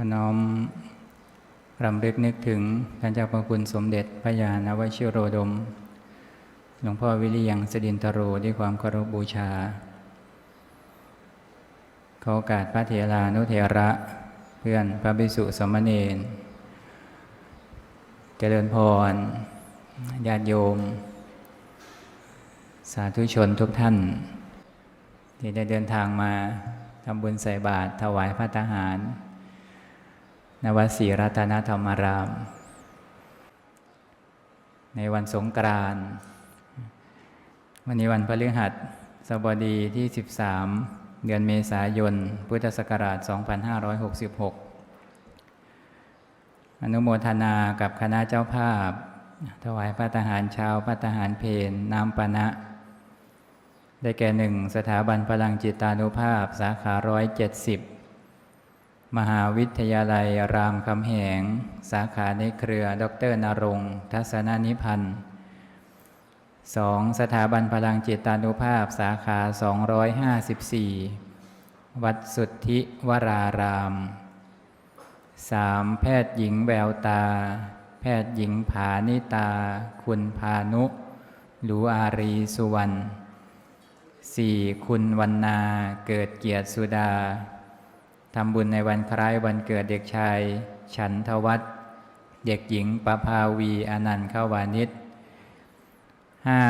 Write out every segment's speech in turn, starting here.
อน้อมรำลึกนึกถึงท่านเจ้าพระคุณสมเด็จพระยาณวชิโรดม หลวงพ่อวิริยังสดินตโรด้วยความเคารพบูชาขอโอกาสพระเถรานุเถระ เพื่อนพระภิกษุสมเณรเจริญพรญาติโยม สาธุชนทุกท่าน ที่ได้เดินทางมาทำบุญใส่บาตรถวายพระทหาร นวัดศรีรัตนธรรมาราม ในวันสงกรานต์วันนี้วันพฤหัสสบดีที่ 13 เดือนเมษายน พุทธศักราช 2566 อนุโมทนากับคณะเจ้าภาพ ถวายพระทหารเช้าพระทหารเพนน้ำปานะได้แก่หนึ่งสถาบันพลังจิตานุภาพสาขาร้อยเจ็ดสิบ มหาวิทยาลัยรามคำแหง สาขาในเครือ ดรนรงทัศนานิพันธ์สองสถาบันพลังจิตานุภาพสาขา 254 วัดสุทธิวรารามสามแพทย์หญิงแววตา แพทย์หญิงผานิตา คุณพานุหลูอารีสุวรรณสี่คุณวันนาเกิดเกียรติสุดา ทำบุญในวันคล้ายวันเกิดเด็กชาย ฉันทวัฒน์เด็กหญิงประภาวีอนันต์เข้าวานิชห้า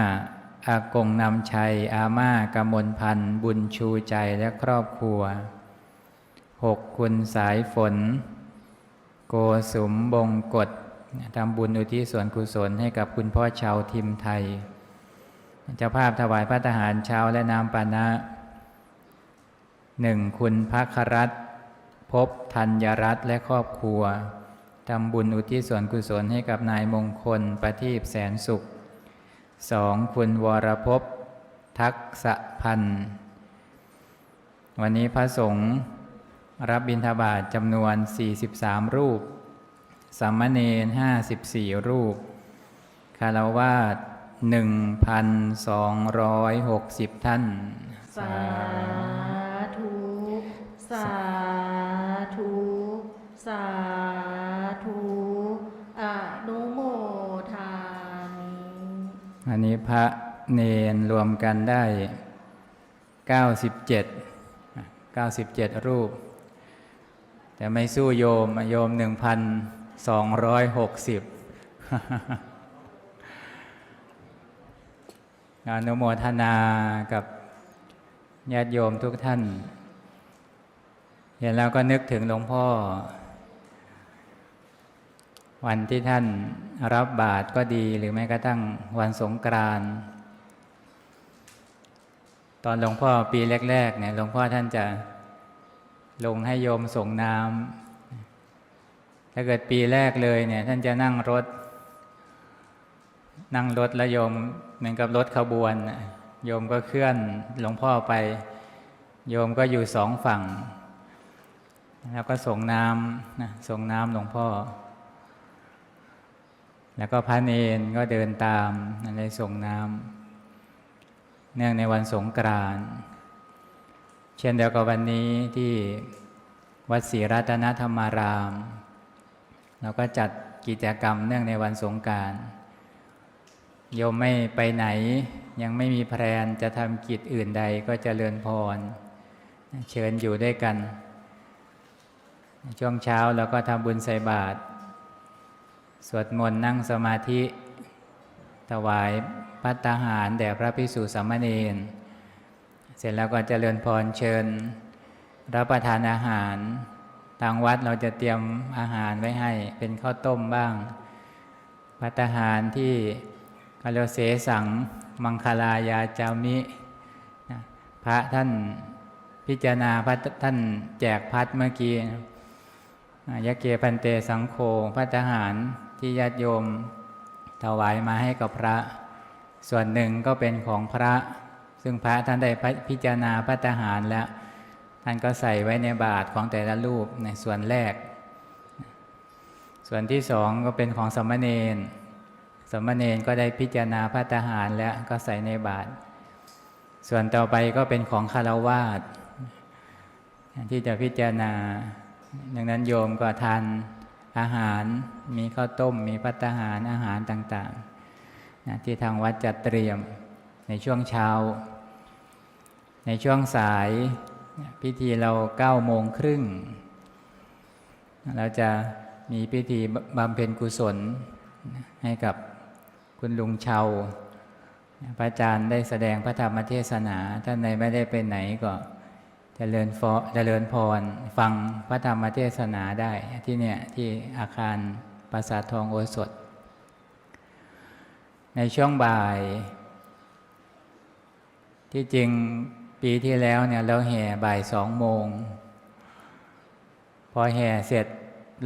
อากงนำชัย อาม่ากมลพันธ์บุญชูใจและครอบครัวหกคุณสายฝน โกสุมบงกฎทำบุญอุทิศส่วนกุศลให้กับคุณพ่อชาวทิมไทย เจ้าภาพถวายพระทหารเช้าและน้ำปานะหนึ่งคุณพระครัต พบธัญรัตน์และครอบครัวทำบุญอุทิศส่วนกุศลให้กับนายมงคลประทีปแสนสุขสองคุณวรภพทักษพันธ์วันนี้พระสงฆ์รับบิณฑบาตจำนวน 43 รูปสามเณร54 รูป คารวาส1,260 ท่าน สาธุ สาธุ ธุ สาธุอนุโมทามิอันนี้พระเนนรวมกันได้ 97 97 รูป แต่ไม่สู้โยมโยม 1,260อนุโมทนากับญาติโยมทุกท่าน เห็นแล้วก็นึกถึงหลวงพ่อ วันที่ท่านรับบาตรก็ดีหรือแม้กระทั่งวันสงกรานต์ตอนหลวงพ่อปีแรก ๆ เนี่ยหลวงพ่อท่านจะลงให้โยมส่งน้ำถ้าเกิดปีแรกเลยเนี่ย ท่านจะนั่งรถ นั่งรถแล้วโยมเหมือนกับรถขบวนน่ะโยมก็เคลื่อนหลวงพ่อไป โยมก็อยู่สองฝั่ง แล้วก็ส่งน้ำนะส่งน้ำหลวงพ่อ แล้วก็พระเนนก็เดินตามในส่งน้ำเนื่องในวันสงกรานต์เช่นเดียวกับวันนี้ที่วัดศรีรัตนธรรมาราม เราก็จัดกิจกรรมเนื่องในวันสงการโยมไม่ไปไหน ยังไม่มีแพลนจะทำกิจอื่นใดก็จเจริญพร เชิญอยู่ด้วยกัน ช่วงเช้าเราก็ทำบุญใส่บาตรสวดมนต์นั่งสมาธิ ถวายพัตตาหารแด่พระภิกษุสามเณรเสร็จแล้วก็เจริญพรเชิญ รับประทานอาหาร ทางวัดเราจะเตรียมอาหารไว้ให้เป็นข้าวต้มบ้าง พัตตาหารที่กาโลเสสัง มังคลายาจามิ พระท่านพิจารณาพระท่านแจกพัดเมื่อกี้ ยะเกพันเตสังโฆพระทหารที่ญาติโยม ถวายมาให้กับพระ ส่วนหนึ่งก็เป็นของพระ ซึ่งพระท่านได้พิจารณาพระทหารแล้ว ท่านก็ใส่ไว้ในบาทของแต่ละรูปในส่วนแรก ส่วนที่สองก็เป็นของสมณเณรสมณเณรก็ได้พิจารณาพระทหารแล้วก็ใส่ในบาท ส่วนต่อไปก็เป็นของคารวาสที่จะพิจารณา ดังนั้นโยมก็ทานอาหารมีข้าวต้ม มีพัตาหารอาหารต่างๆนะที่ทางวัดจัดเตรียมในช่วงเช้า ในช่วงสายพิธีเราเก้าโมงครึ่งเราจะมีพิธีบำเพ็ญกุศลให้กับคุณลุงเชาพระอาจารย์ได้แสดงพระธรรมเทศนา ท่านในไม่ได้ไปไหนก็ จริญฟอเจริญพร ฟังพระธรรมเทศนาได้ที่เนี่ยที่อาคารปราสาททองโอสถ ในช่วงบ่าย ที่จริงปีที่แล้วเนี่ยเราแห่บ่ายสองโมง พอแห่เสร็จ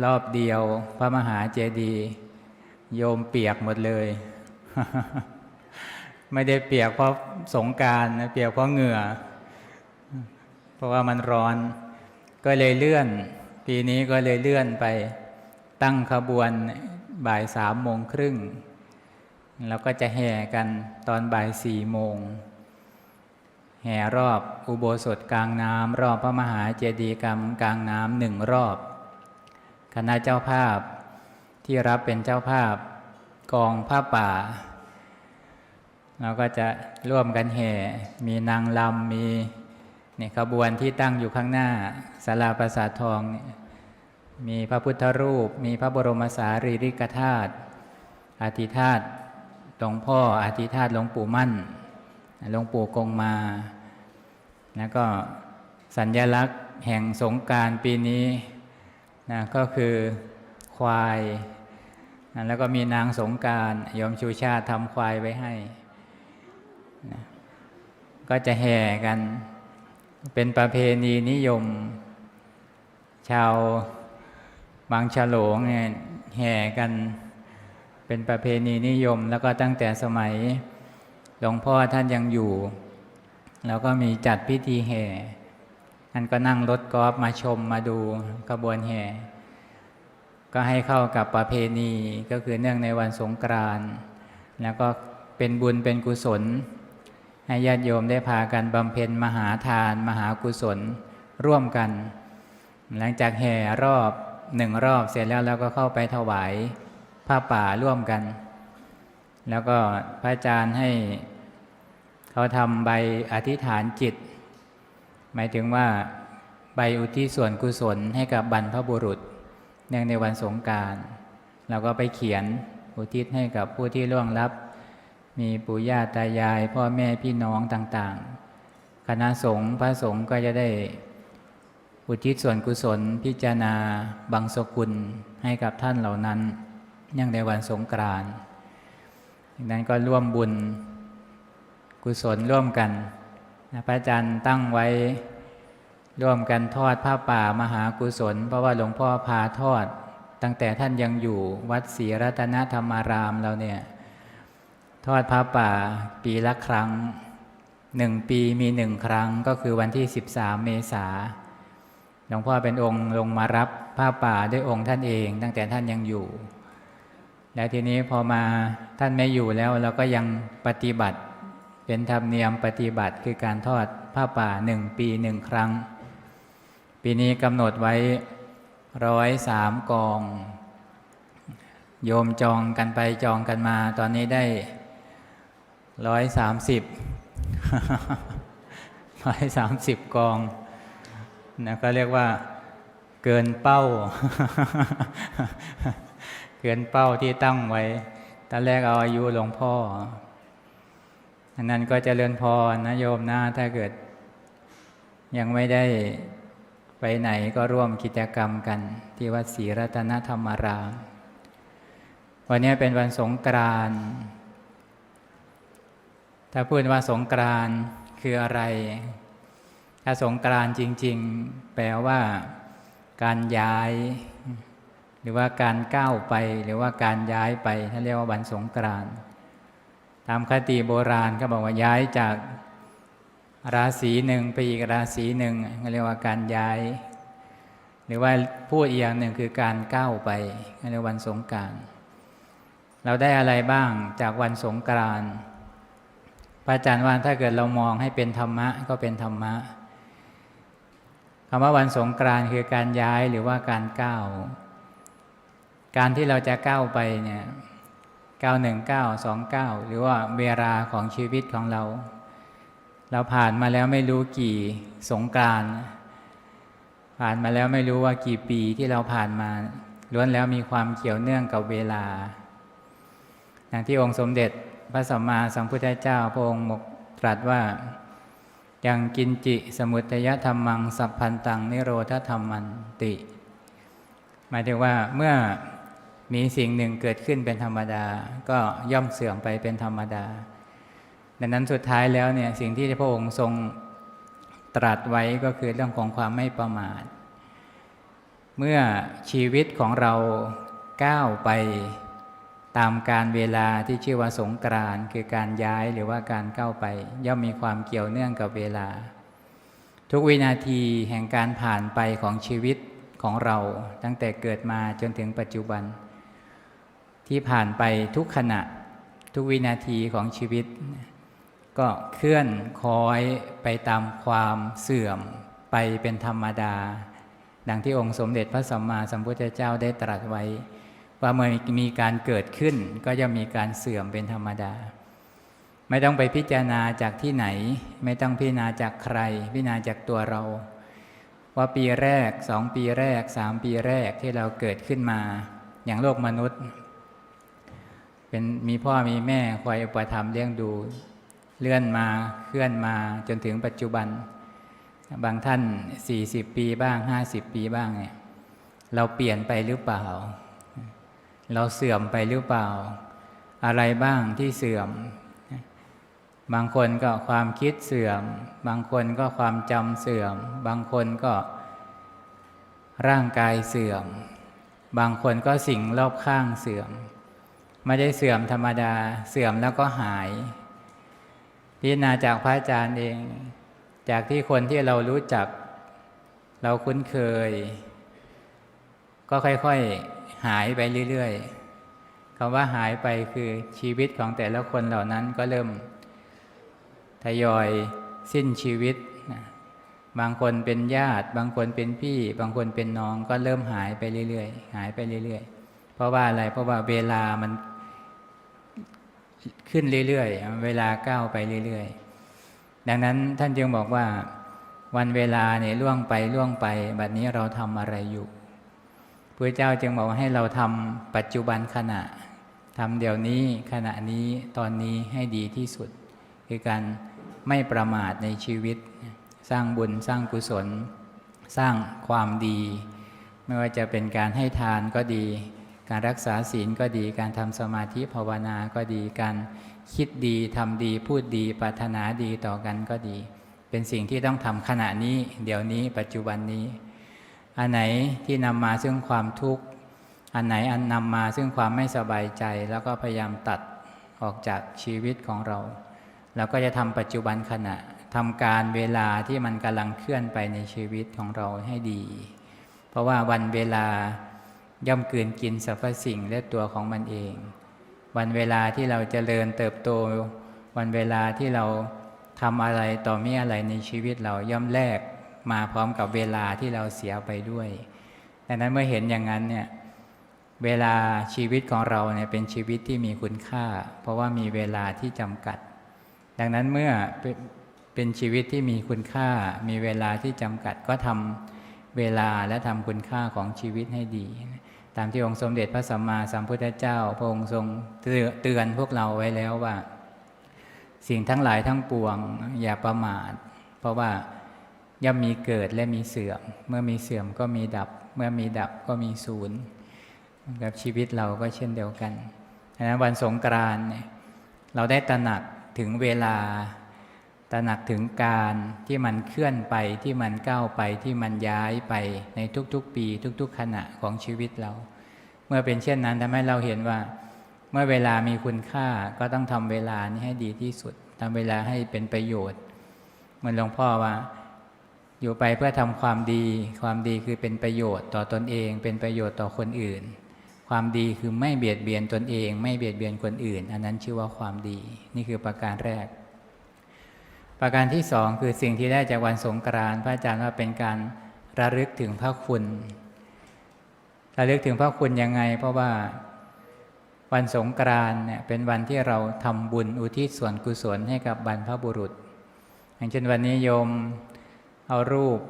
รอบเดียว พระมหาเจดีย์โยมเปียกหมดเลย ไม่ได้เปียกเพราะสงการนะเปียกเพราะเหงื่อ เพราะว่ามันร้อน ก็เลยเลื่อน ปีนี้ก็เลยเลื่อนไปตั้งขบวนบ่ายสามโมงครึ่งแล้วก็จะแห่กันตอนบ่ายสี่โมง แห่รอบอุโบสถกลางน้ำรอบพระมหาเจดีย์กรรมกลางน้ำหนึ่งรอบ คณะเจ้าภาพที่รับเป็นเจ้าภาพกองผ้าป่า เราก็จะร่วมกันแห่ มีนางลำมี เนี่ยขบวนที่ตั้งอยู่ข้างหน้าศาลาปราสาททอง มีพระพุทธรูป มีพระบรมสารีริกธาตุอาทิธาตุหลวงพ่ออาทิธาตุหลวงปู่มั่นหลวงปู่กงมา แล้วก็สัญญลักษณ์แห่งสงการปีนี้นะก็คือควายนะแล้วก็มีนางสงการยมชูชาติทำควายไว้ให้นะก็จะแห่กัน เป็นประเพณีนิยม ชาวบางฉลงเนี่ยแห่กัน เป็นประเพณีนิยม แล้วก็ตั้งแต่สมัยหลวงพ่อท่านยังอยู่ แล้วก็มีจัดพิธีแห่ท่านก็นั่งรถกอล์ฟมาชมมาดูกระบวนแห่ ก็ให้เข้ากับประเพณีก็คือเนื่องในวันสงกรานต์แล้วก็เป็นบุญเป็นกุศล ให้ญาติโยมได้พากันบำเพ็ญมหาทาน มหากุศลร่วมกัน หลังจากแห่รอบหนึ่งรอบเสร็จแล้วเราก็เข้าไปถวายผ้าป่าร่วมกัน แล้วก็พระอาจารย์ให้เขาทำใบอธิษฐานจิต หมายถึงว่าใบอุทิศส่วนกุศลให้กับบรรพบุรุษ เนื่องในวันสงการเราก็ไปเขียนอุทิศให้กับผู้ที่ล่วงลับ มีปู่ย่าตายาย พ่อแม่พี่น้องต่างๆ คณะสงฆ์พระสงฆ์ก็จะได้ อุทิศส่วนกุศลพิจารณาบังสกุลให้กับท่านเหล่านั้นเนื่องในวันสงกรานต์ดังนั้นก็ร่วมบุญกุศลร่วมกันนะพระอาจารย์ตั้งไว้ร่วมกันทอดผ้าป่ามหากุศล เพราะว่าหลวงพ่อพาทอด ตั้งแต่ท่านยังอยู่วัดศรีรัตนธรรมารามเราเนี่ย ทอดผ้าป่าปีละครั้งหนึ่งปีมีหนึ่งครั้งก็คือวันที่ 13 เมษาหลวงพ่อเป็นองค์ลงมารับผ้าป่าด้วยองค์ท่านเองตั้งแต่ท่านยังอยู่ แล้วทีนี้พอมาท่านไม่อยู่แล้วเราก็ยังปฏิบัติเป็นธรรมเนียมปฏิบัติคือการทอดผ้าป่าหนึ่งปีหนึ่งครั้ง ปีนี้กำหนดไว้ร้อยสามกอง โยมจองกันไปจองกันมา ตอนนี้ได้ ร้อยสามสิบร้อยสามสิบกองนะก็เรียกว่าเกินเป้า เกินเป้าที่ตั้งไว้ ตอนแรกเอาอายุหลวงพ่อ อันนั้นก็เจริญพรนะโยมนะถ้าเกิด ยังไม่ได้ไปไหนก็ร่วมกิจกรรมกัน ที่วัดศรีรัตนธรรมาราม วันนี้เป็นวันสงกรานต์ ถ้าพูดว่าสงกรานคืออะไร ถ้าสงกรานจริง ๆ แปลว่า การย้าย หรือว่าการก้าวไป หรือว่าการย้ายไปท่านเรียกว่าวันสงกรานตามคติโบราณก็บอกว่าย้ายจากราศีหนึ่งไปอีกราศีหนึ่งเรียกว่าการย้าย หรือว่าพูดอีกอย่างหนึ่งคือการก้าวไปเรียกวันสงกานต์เราได้อะไรบ้างจากวันสงกรานต์ พระอาจารย์ว่าถ้าเกิดเรามองให้เป็นธรรมะก็เป็นธรรมะคำว่าวันสงกรานต์คือการย้ายหรือว่าการก้าว การที่เราจะก้าวไปเนี่ยก้าวหนึ่งก้าวสองก้าวหรือว่าเวลาของชีวิตของเรา เราผ่านมาแล้วไม่รู้กี่สงกรานต์ผ่านมาแล้วไม่รู้ว่ากี่ปีที่เราผ่านมาล้วนแล้วมีความเกี่ยวเนื่องกับเวลา อย่างที่องค์สมเด็จ พระสัมมาสัมพุทธเจ้าพระองค์ตรัสว่ายังกินจิสมุตยธรรมัง สัพพันตัง นิโรธธรรมันติ หมายถึงว่าเมื่อมีสิ่งหนึ่งเกิดขึ้นเป็นธรรมดา ก็ย่อมเสื่อมไปเป็นธรรมดา ดังนั้นสุดท้ายแล้วเนี่ยสิ่งที่พระองค์ทรงตรัสไว้ก็คือเรื่องของความไม่ประมาท เมื่อชีวิตของเราก้าวไป ตามการเวลาที่ชื่อว่าสงกรานคือการย้ายหรือว่าการก้าไป ย่อมมีความเกี่ยวเนื่องกับเวลา ทุกวินาทีแห่งการผ่านไปของชีวิตของเรา ตั้งแต่เกิดมาจนถึงปัจจุบัน ที่ผ่านไปทุกขณะทุกวินาทีของชีวิต ก็เคลื่อนคอยไปตามความเสื่อมไปเป็นธรรมดา ดังที่องค์สมเด็จพระสัมมาสัมพุทธเจ้าได้ตรัสไว้ ว่าเมื่อมีการเกิดขึ้น ก็จะมีการเสื่อมเป็นธรรมดา ไม่ต้องไปพิจารณาจากที่ไหน ไม่ต้องพิจารณาจากใคร พิจารณาจากตัวเรา ว่าปีแรกสองปีแรกสามปีแรกที่เราเกิดขึ้นมา อย่างโลกมนุษย์ เป็นมีพ่อมีแม่คอยอุปถัมภ์เลี้ยงดู เลื่อนมาเคลื่อนมาจนถึงปัจจุบัน บางท่าน 40 ปีบ้าง 50 ปีบ้างเนี่ยเราเปลี่ยนไปหรือเปล่า เราเสื่อมไปหรือเปล่า อะไรบ้างที่เสื่อม บางคนก็ความคิดเสื่อม บางคนก็ความจำเสื่อม บางคนก็ร่างกายเสื่อม บางคนก็สิ่งรอบข้างเสื่อม ไม่ได้เสื่อมธรรมดาเสื่อมแล้วก็หาย พิจารณาจากพระอาจารย์เอง จากที่คนที่เรารู้จัก เราคุ้นเคย ก็ค่อยๆ หายไปเรื่อยๆคำว่าหายไปคือชีวิตของแต่ละคนเหล่านั้นก็เริ่ม ทยอยสิ้นชีวิต บางคนเป็นญาติ บางคนเป็นพี่ บางคนเป็นน้องก็เริ่มหายไปเรื่อยๆ หายไปเรื่อยๆ เพราะว่าอะไร เพราะว่าเวลามันขึ้นเรื่อยๆ เวลาก้าวไปเรื่อยๆ ดังนั้นท่านจึงบอกว่าวันเวลาเนี่ยล่วงไปล่วงไป บัดนี้เราทำอะไรอยู่ พระเจ้าจึงบอกให้เราทำปัจจุบันขณะทำเดี๋ยวนี้ขณะนี้ตอนนี้ให้ดีที่สุด คือการไม่ประมาทในชีวิต สร้างบุญสร้างกุศล สร้างความดี ไม่ว่าจะเป็นการให้ทานก็ดี การรักษาศีลก็ดี การทำสมาธิภาวนาก็ดี การคิดดีทำดีพูดดีปรารถนาดีต่อกันก็ดี เป็นสิ่งที่ต้องทำขณะนี้ เดี๋ยวนี้ปัจจุบันนี้ อันไหนที่นำมาซึ่งความทุกข์ อันไหนอันนำมาซึ่งความไม่สบายใจ แล้วก็พยายามตัดออกจากชีวิตของเราเราก็จะทำปัจจุบันขณะทำการเวลาที่มันกำลังเคลื่อนไปในชีวิตของเราให้ดี เพราะว่าวันเวลาย่อมเกินกินสรรพสิ่งและตัวของมันเอง วันเวลาที่เราจเจริญเติบโต วันเวลาที่เราทำอะไรต่อมีอะไรในชีวิตเราย่อมแลก มาพร้อมกับเวลาที่เราเสียไปด้วยดังนั้นเมื่อเห็นอย่างนั้นเนี่ยเวลาชีวิตของเราเนี่ยเป็นชีวิตที่มีคุณค่า เพราะว่ามีเวลาที่จำกัด ดังนั้นเมื่อเป็นชีวิตที่มีคุณค่า มีเวลาที่จำกัดก็ทำเวลาและทำคุณค่าของชีวิตให้ดี ตามที่องค์สมเด็จพระสัมมาสัมพุทธเจ้า พระองค์ทรงเตือนพวกเราไว้แล้วว่า สิ่งทั้งหลายทั้งปวงอย่าประมาท เพราะว่า ย่อมมีเกิดและมีเสื่อม เมื่อมีเสื่อมก็มีดับ เมื่อมีดับก็มีศูนย์กับชีวิตเราก็เช่นเดียวกันดังนั้นวันสงกรานต์เนี่ยเราได้ตระหนักถึงเวลา ตระหนักถึงการที่มันเคลื่อนไปที่มันก้าวไปที่มันย้ายไปในทุกๆ ปีทุก ๆ ขณะของชีวิตเรา เมื่อเป็นเช่นนั้นทำให้เราเห็นว่า เมื่อเวลามีคุณค่าก็ต้องทำเวลานี้ให้ดีที่สุดทำเวลาให้เป็นประโยชน์ เหมือนหลวงพ่อว่า อยู่ไปเพื่อทำความดี ความดีคือเป็นประโยชน์ต่อตนเอง เป็นประโยชน์ต่อคนอื่น ความดีคือไม่เบียดเบียนตนเอง ไม่เบียดเบียนคนอื่น อันนั้นชื่อว่าความดี นี่คือประการแรก ประการที่สองคือสิ่งที่ได้จากวันสงกรานต์พระอาจารย์ว่าเป็นการระลึกถึงพระคุณ ระลึกถึงพระคุณยังไง เพราะว่าวันสงกรานต์เนี่ยเป็นวันที่เราทำบุญอุทิศส่วนกุศลให้กับบรรพบุรุษ อย่างเช่นวันนี้โยม เอารูป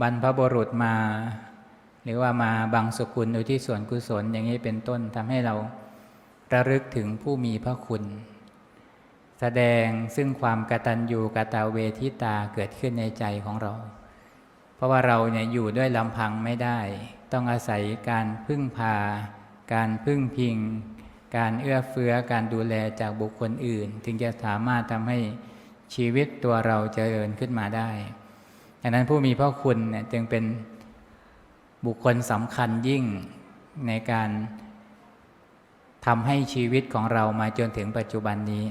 บรรพบุรุษมา หรือว่ามาบังสุกุลอุทิศส่วนกุศลอย่างนี้เป็นต้นทำให้เราระลึกถึงผู้มีพระคุณ แสดงซึ่งความกตัญญูกตเวทิตาเกิดขึ้นในใจของเรา เพราะว่าเราเนี่ยอยู่ด้วยลำพังไม่ได้ ต้องอาศัยการพึ่งพา การพึ่งพิง การเอื้อเฟื้อการดูแลจากบุคคลอื่นถึงจะสามารถทำให้ชีวิตตัวเราเจริญขึ้นมาได้ ดังนั้นผู้มีพระคุณเนี่ยจึงเป็นบุคคลสำคัญยิ่งในการทำให้ชีวิตของเรามาจนถึงปัจจุบันนี้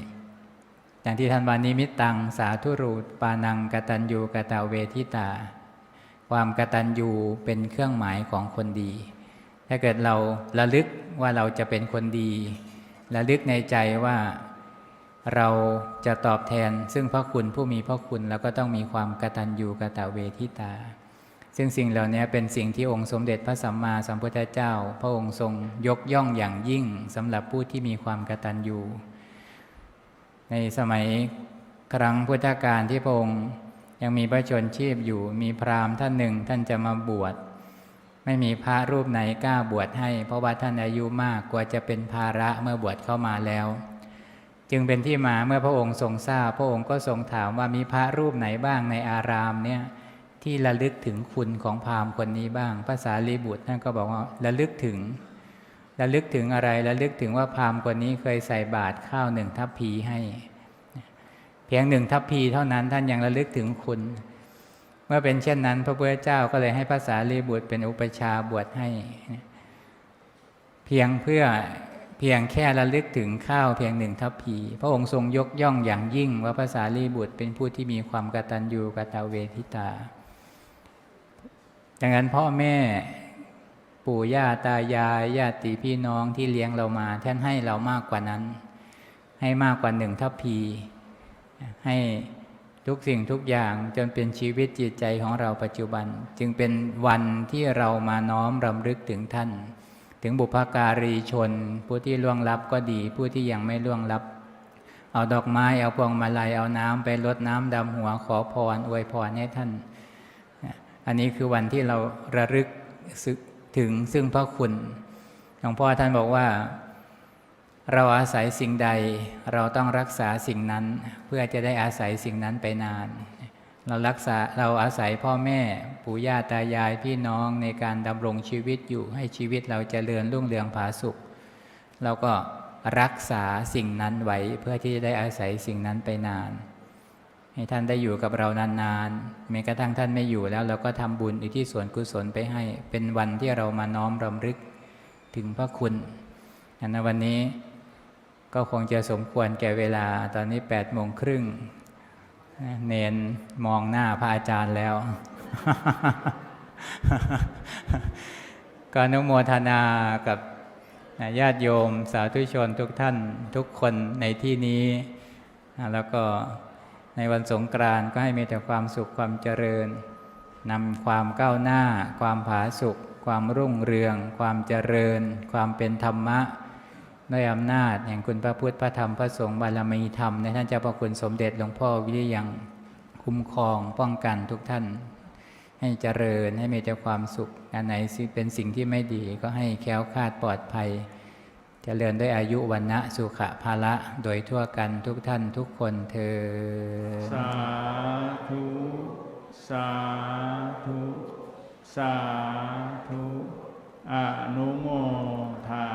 อย่างที่ท่านวานิมิตตัง สาธุรูปานังกตัญญูกตเวทิตา ความกตัญญูเป็นเครื่องหมายของคนดี ถ้าเกิดเราระลึกว่าเราจะเป็นคนดีระลึกในใจว่า เราจะตอบแทนซึ่งพระคุณผู้มีพระคุณเราก็ต้องมีความกตัญญูกะตะเวทิตา ซึ่งสิ่งเหล่านี้เป็นสิ่งที่องค์สมเด็จพระสัมมาสัมพุทธเจ้า พระองค์ทรงยกย่องอย่างยิ่งสำหรับผู้ที่มีความกตัญญู ในสมัยครั้งพุทธกาลที่พระองค์ยังมีพระชนชีพอยู่มีพราหมณ์ท่านหนึ่งท่านจะมาบวชไม่มีพระรูปไหนกล้าบวชให้ เพราะว่าท่านอายุมากกว่าจะเป็นภาระเมื่อบวชเข้ามาแล้ว จึงเป็นที่มาเมื่อพระองค์ทรงทราบ พระองค์ก็ทรงถามว่ามีพระรูปไหนบ้างในอารามเนี่ยที่ระลึกถึงคุณของพราหมณ์คนนี้บ้าง ภาษาลีบุตรท่านก็บอกว่าระลึกถึงระลึกถึงอะไรระลึกถึงว่าพราหมณ์คนนี้เคยใส่บาตรข้าวหนึ่งทัพพีให้ เพียงหนึ่งทัพพีเท่านั้นท่านยังระลึกถึงคุณ เมื่อเป็นเช่นนั้น พระพุทธเจ้าก็เลยให้ภาษาลีบุตรเป็นอุปชาบวชให้ เพียงเพื่อ พียงแค่ระลึกถึงข้าวเพียงหนึ่งทัพพี พระองค์ทรงยกย่องอย่างยิ่งว่าภาษาลีบุตรเป็นผู้ที่มีความกตัญญูกตเวทิตา ดังนั้นพ่อแม่ปู่ย่าตายายญาติพี่น้องที่เลี้ยงเรามาท่านให้เรามากกว่านั้น ให้มากกว่าหนึ่งทัพพี ให้ทุกสิ่งทุกอย่างจนเป็นชีวิตจิตใจของเราปัจจุบัน จึงเป็นวันที่เรามาน้อมรำลึกถึงท่าน ถึงบุพการีชน ผู้ที่ล่วงลับก็ดี ผู้ที่ยังไม่ล่วงลับ เอาดอกไม้เอาพวงมาลัยเอาน้ำไปรดน้ำดำหัวขอพรอวยพรให้ท่าน อันนี้คือวันที่เราระลึกถึงซึ่งพระคุณหลวงพ่อท่านบอกว่า เราอาศัยสิ่งใด เราต้องรักษาสิ่งนั้น เพื่อจะได้อาศัยสิ่งนั้นไปนาน เรารักษาเราอาศัยพ่อแม่ปู่ย่าตายายพี่น้องในการดำรงชีวิตอยู่ให้ชีวิตเราจเจริญรุ่งเรืองผาสุขเราก็รักษาสิ่งนั้นไว้เพื่อที่จะได้อาศัยสิ่งนั้นไปนาน ให้ท่านได้อยู่กับเรานานๆแม้กระทั่งท่านไม่อยู่แล้ว เราก็ทำบุญอุที่ส่วนกุศลไปให้ เป็นวันที่เรามาน้อมรำลึกถึงพระคุณอันนวันนี้ก็คงจะสมควรแก่เวลาตอนนี้8ปดโมงครึ่ง เนนมองหน้าพระอาจารย์แล้ว ก็นุโมทนากับญาติโยมสาธุชนทุกท่านทุกคนในที่นี้ แล้วก็ในวันสงกรานต์ก็ให้มีแต่ความสุขความเจริญนำความก้าวหน้า ความผาสุขความรุ่งเรือง ความเจริญ ความเป็นธรรมะ ด้วยอำนาจแห่งคุณพระพุทธพระธรรมพระสงฆ์บารมีธรรมในท่านเจ้าพระคุณสมเด็จหลวงพ่อวิริยังคุ้มครองป้องกันทุกท่าน ให้เจริญให้มีแต่ความสุขอันไหนเป็นสิ่งที่ไม่ดีก็ให้แค้วคาดปลอดภัย เจริญด้วยอายุวันนะสุขภาละโดยทั่วกันทุกท่านทุกคนเธอสาธุสาธุสาธุอนุโมทา